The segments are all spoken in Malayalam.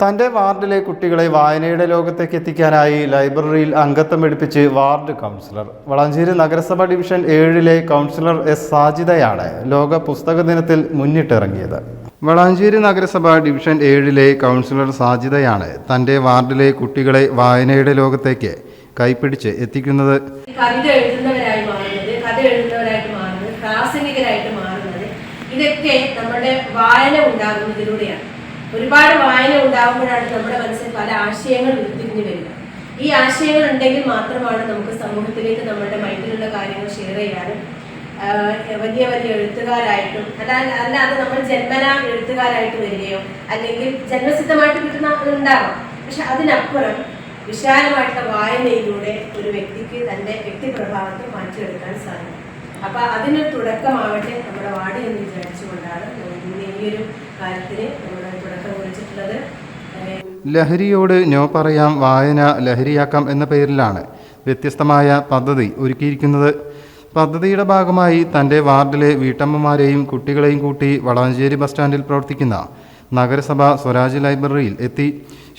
തന്റെ വാർഡിലെ കുട്ടികളെ വായനയുടെ ലോകത്തേക്ക് എത്തിക്കാനായി ലൈബ്രറിയിൽ അംഗത്വം എടുപ്പിച്ച് വാർഡ് കൗൺസിലർ. വളാഞ്ചേരി നഗരസഭ ഡിവിഷൻ ഏഴിലെ കൗൺസിലർ എസ് സാജിദയാണ് ലോക പുസ്തക ദിനത്തിൽ മുന്നിട്ടിറങ്ങിയത്. വളാഞ്ചേരി നഗരസഭ ഡിവിഷൻ ഏഴിലെ കൗൺസിലർ സാജിദയാണ് തന്റെ വാർഡിലെ കുട്ടികളെ വായനയുടെ ലോകത്തേക്ക് കൈപ്പിടിച്ച് എത്തിക്കുന്നത്. കവിത എഴുതുന്നവരായി മാറുന്നത് കഥ എഴുതുന്നവരായിട്ട് മാറുന്നത് പ്രാസംഗികരായിട്ട് മാറുന്നത് ഇതൊക്കെ നമ്മുടെ വായന ഉണ്ടാകുന്നതിലൂടെയാണ്. ഒരുപാട് വായന ഉണ്ടാകുമ്പോഴാണ് നമ്മുടെ മനസ്സിൽ പല ആശയങ്ങൾ ഉരുത്തിരിഞ്ഞു വരിക ഈ ആശയങ്ങൾ ഉണ്ടെങ്കിൽ മാത്രമാണ് നമുക്ക് സമൂഹത്തിലേക്ക് നമ്മുടെ മൈൻഡിലുള്ള കാര്യങ്ങൾ ഷെയർ ചെയ്യാനും വലിയ വലിയ എഴുത്തുകാരായിട്ടും അതായത് അല്ലാതെ നമ്മൾ ജന്മനാ എഴുത്തുകാരായിട്ട് വരികയോ അല്ലെങ്കിൽ ജന്മസിദ്ധമായിട്ട് കിട്ടുന്ന ഉണ്ടാകാം പക്ഷെ അതിനപ്പുറം വിശാലമായിട്ടുള്ള വായനയിലൂടെ ഒരു വ്യക്തിക്ക് തന്റെ വ്യക്തിപ്രഭാവത്തെ മാറ്റിയെടുക്കാൻ സാധിക്കും. അപ്പൊ അതിനൊരു തുടക്കമാവട്ടെ നമ്മുടെ വാടി എന്ന് വിചാരിച്ചുകൊണ്ടാണ് ഈ ഒരു കാര്യത്തിന് നമ്മൾ ലഹരിയോട് നോ പറയാം വായന ലഹരിയാക്കാം എന്ന പേരിലാണ് വ്യത്യസ്തമായ പദ്ധതി ഒരുക്കിയിരിക്കുന്നത്. പദ്ധതിയുടെ ഭാഗമായി തന്റെ വാർഡിലെ വീട്ടമ്മമാരെയും കുട്ടികളെയും കൂട്ടി വളാഞ്ചേരി ബസ് സ്റ്റാൻഡിൽ പ്രവർത്തിക്കുന്ന നഗരസഭ സ്വരാജ് ലൈബ്രറിയിൽ എത്തി.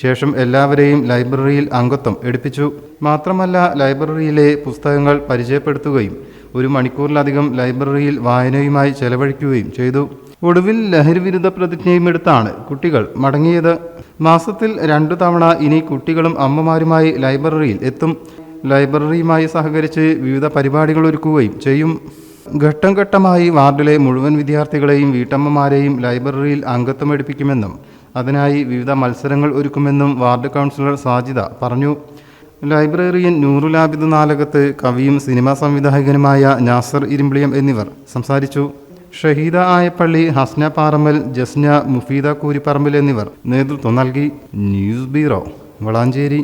ശേഷം എല്ലാവരെയും ലൈബ്രറിയിൽ അംഗത്വം എടുപ്പിച്ചു. മാത്രമല്ല ലൈബ്രറിയിലെ പുസ്തകങ്ങൾ പരിചയപ്പെടുത്തുകയും ഒരു മണിക്കൂറിലധികം ലൈബ്രറിയിൽ വായനയുമായി ചെലവഴിക്കുകയും ചെയ്തു. ഒടുവിൽ ലഹരി വിരുദ്ധ പ്രതിജ്ഞയും എടുത്താണ് കുട്ടികൾ മടങ്ങിയത്. മാസത്തിൽ രണ്ടു തവണ ഇനി കുട്ടികളും അമ്മമാരുമായി ലൈബ്രറിയിൽ എത്തും. ലൈബ്രറിയുമായി സഹകരിച്ച് വിവിധ പരിപാടികൾ ഒരുക്കുകയും ചെയ്യും. ഘട്ടം ഘട്ടമായി വാർഡിലെ മുഴുവൻ വിദ്യാർത്ഥികളെയും വീട്ടമ്മമാരെയും ലൈബ്രറിയിൽ അംഗത്വം എടുപ്പിക്കുമെന്നും അതിനായി വിവിധ മത്സരങ്ങൾ ഒരുക്കുമെന്നും വാർഡ് കൗൺസിലർ സാജിത പറഞ്ഞു. ലൈബ്രറിയൻ നൂറുലാബിദ് നാലകത്ത് കവിയും സിനിമാ സംവിധായകനുമായ നാസർ ഇരുമ്പിളിയം എന്നിവർ സംസാരിച്ചു. ഷഹീദ ആയപ്പള്ളി ഹസ്ന പാറമ്മൽ ജസ്ന മുഫീദ കൂരിപ്പറമ്പിൽ എന്നിവർ നേതൃത്വം നൽകി. News bureau Valanchery.